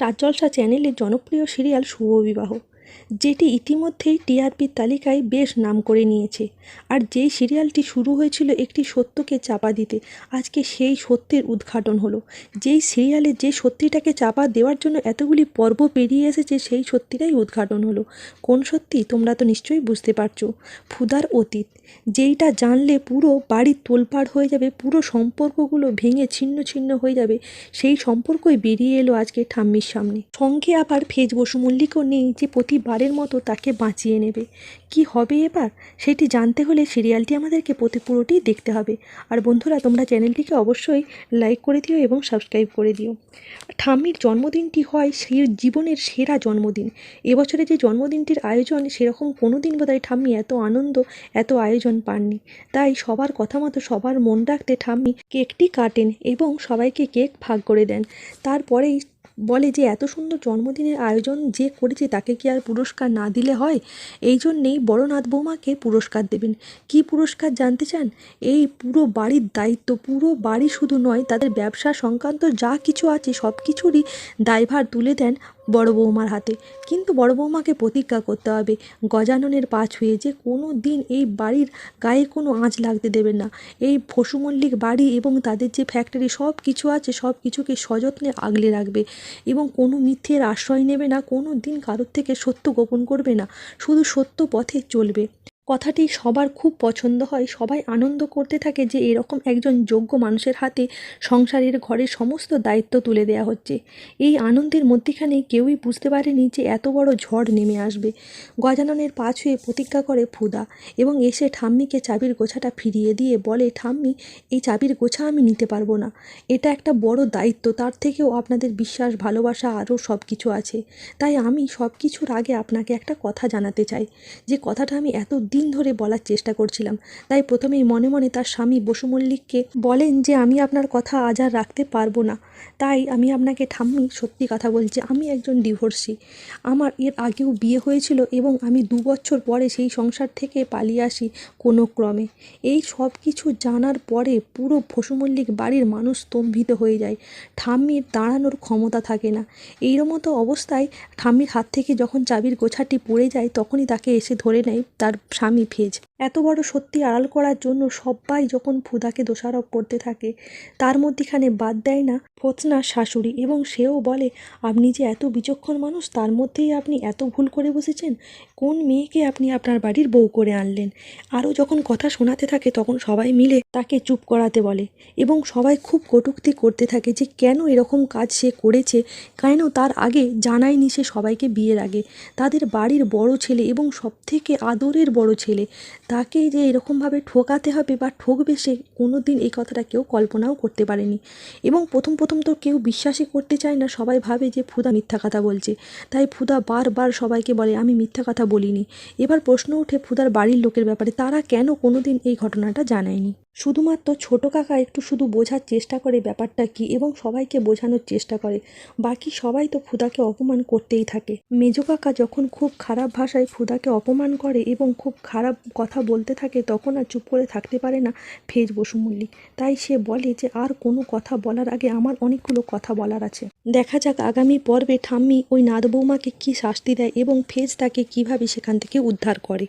Star জলসা চ্যানেলের জনপ্রিয় serial Shubhobibaho যেটি ইতিমধ্যেই টিআরপির তালিকায় বেশ নাম করে নিয়েছে। আর যেই সিরিয়ালটি শুরু হয়েছিল একটি সত্যকে চাপা দিতে, আজকে সেই সত্যের উদ্ঘাটন হলো। যেই সিরিয়ালে যে সত্যিটাকে চাপা দেওয়ার জন্য এতগুলি পর্ব পেরিয়ে এসেছে, সেই সত্যিটাই উদ্ঘাটন হলো। কোন সত্যি তোমরা তো নিশ্চয়ই বুঝতে পারছ। ফুদার অতীত, যেইটা জানলে পুরো বাড়ি তোলপাড় হয়ে যাবে, পুরো সম্পর্কগুলো ভেঙে ছিন্ন ছিন্ন হয়ে যাবে, সেই সম্পর্কই বেরিয়ে এলো আজকে ঠাম্মির সামনে। সঙ্গে আবার ফেজ বসু মল্লিকও নেই যে প্রতিবারের মতো তাকে বাঁচিয়ে নেবে। কি হবে এবার? সেটি জানতে হলে সিরিয়ালটি আমাদেরকে প্রতি পুরোটি দেখতে হবে। আর বন্ধুরা, তোমরা চ্যানেলটিকে অবশ্যই লাইক করে দিও এবং সাবস্ক্রাইব করে দিও। ঠাম্মির জন্মদিনটি হয় সেই জীবনের সেরা জন্মদিন। এবছরে যে জন্মদিনটির আয়োজন, সেরকম কোনো দিন বোধহয় ঠাম্মি এত আনন্দ, এত আয়োজন পাননি। তাই সবার কথা মতো সবার মন রাখতে ঠাম্মি কেকটি কাটেন এবং সবাইকে কেক ভাগ করে দেন। তারপরেই বলে যে, এত সুন্দর জন্মদিনের আয়োজন যে করেছে তাকে কি আর পুরস্কার না দিলে হয়? এই জন্যেই বড়নাথ বৌমাকে পুরস্কার দেবেন। কি পুরস্কার জানতে চান? এই পুরো বাড়ির দায়িত্ব, পুরো বাড়ি শুধু নয়, তাদের ব্যবসা সংক্রান্ত যা কিছু আছে সব কিছুরই দায়ভার তুলে দেন বড় বৌমার হাতে। কিন্তু বড় বৌমাকে প্রতিজ্ঞা করতে হবে। গজাননের পা ছুঁয়ে যে কোনো দিন এই বাড়ির গায়ে কোনো আঁচ লাগতে দেবেন না। এই পশু মল্লিক বাড়ি এবং তাদের যে ফ্যাক্টরি সব কিছু আছে, সব কিছুকে সযত্নে আগলে রাখবে এবং কোনো মিথ্যের আশ্রয় নেবে না, কোনো দিন কারোর থেকে সত্য গোপন করবে না। শুধু সত্য পথে চলবে। কথাটি সবার খুব পছন্দ হয়, সবাই আনন্দ করতে থাকে যে এরকম একজন যোগ্য মানুষের হাতে সংসারের ঘরের সমস্ত দায়িত্ব তুলে দেওয়া হচ্ছে। এই আনন্দের মধ্যেখানে কেউই বুঝতে পারেনি যে এত বড় ঝড় নেমে আসবে। গজাননের পা ছুঁয়ে প্রতিজ্ঞা করে ফুদা এবং এসে ঠাম্মিকে চাবির গোছাটা ফিরিয়ে দিয়ে বলে, ঠাম্মি, এই চাবির গোছা আমি নিতে পারব না। এটা একটা বড় দায়িত্ব, তার থেকেও আপনাদের বিশ্বাস, ভালোবাসা আরও সব কিছু আছে। তাই আমি সব কিছুর আগে আপনাকে একটা কথা জানাতে চাই। যে কথাটা আমি এত দিন ধরে বলার চেষ্টা করছিলাম। তাই প্রথমেই মনে মনে তার স্বামী বসু মল্লিককে বলেন যে, আমি আপনার কথা আজ আর রাখতে পারব না। তাই আমি আপনাকে ঠাম্মি সত্যি কথা বলছি, আমি একজন ডিভোর্সি। আমার এর আগেও বিয়ে হয়েছিল এবং আমি দু বছর পরে সেই সংসার থেকে পালিয়ে আসি কোনো ক্রমে। এই সব কিছু জানার পরে পুরো বসু মল্লিক বাড়ির মানুষ স্তম্ভিত হয়ে যায়। ঠাম্মির দাঁড়ানোর ক্ষমতা থাকে না। এই মতো অবস্থায় ঠাম্মির হাত থেকে যখন চাবির গোছাটি পড়ে যায়, তখনই তাকে এসে ধরে নেয় তার স্বামী। ফেজ এত বড় সত্যি আড়াল করার জন্য সবাই যখন ফুদাকে দোষারোপ করতে থাকে, তার মধ্যেখানে বাদ দেয় না ফোচনার শাশুড়ি এবং সেও বলে, আপনি যে এত বিচক্ষণ মানুষ, তার মধ্যেই আপনি এত ভুল করে বসেছেন। কোন মেয়েকে আপনি আপনার বাড়ির বউ করে আনলেন? আরও যখন কথা শোনাতে থাকে, তখন সবাই মিলে তাকে চুপ করাতে বলে এবং সবাই খুব কটূক্তি করতে থাকে যে কেন এরকম কাজ সে করেছে, কেন তার আগে জানায়নি সে সবাইকে বিয়ের আগে। তাদের বাড়ির বড় ছেলে এবং সবথেকে আদরের বড় ছেলে তাকে যে এরকমভাবে ঠোকাতে হবে বা ঠকবে সে কোনো দিন এই কথাটা কেউ কল্পনাও করতে পারেনি। এবং প্রথম প্রথম তো কেউ বিশ্বাসই করতে চায় না, সবাই ভাবে যে ফুদা মিথ্যা কথা বলছে। তাই ফুদা বারবার সবাইকে বলে, আমি মিথ্যা কথা বলিনি। এবার প্রশ্ন ওঠে ফুদার বাড়ির লোকের ব্যাপারে, তারা কেন কোনো দিন এই ঘটনাটা জানায়নি? শুধুমাত্র ছোটো কাকা একটু শুধু বোঝার চেষ্টা করে ব্যাপারটা কী এবং সবাইকে বোঝানোর চেষ্টা করে। বাকি সবাই তো ফুদাকে অপমান করতেই থাকে। মেজ কাকা যখন খুব খারাপ ভাষায় ফুদাকে অপমান করে এবং খুব খারাপ কথা বলতে থাকে তখন আর চুপ করে থাকতে পারে না ফেজ বসু মল্লিক তাই সে বলে যে, আর কোনো কথা বলার আগে আমার অনেকগুলো কথা বলার আছে। দেখা যাক আগামী পর্বে ঠাম্মি ওই নাদ বৌমাকে কী শাস্তি দেয় এবং ফেজ তাকে কীভাবে সেখান থেকে উদ্ধার করে।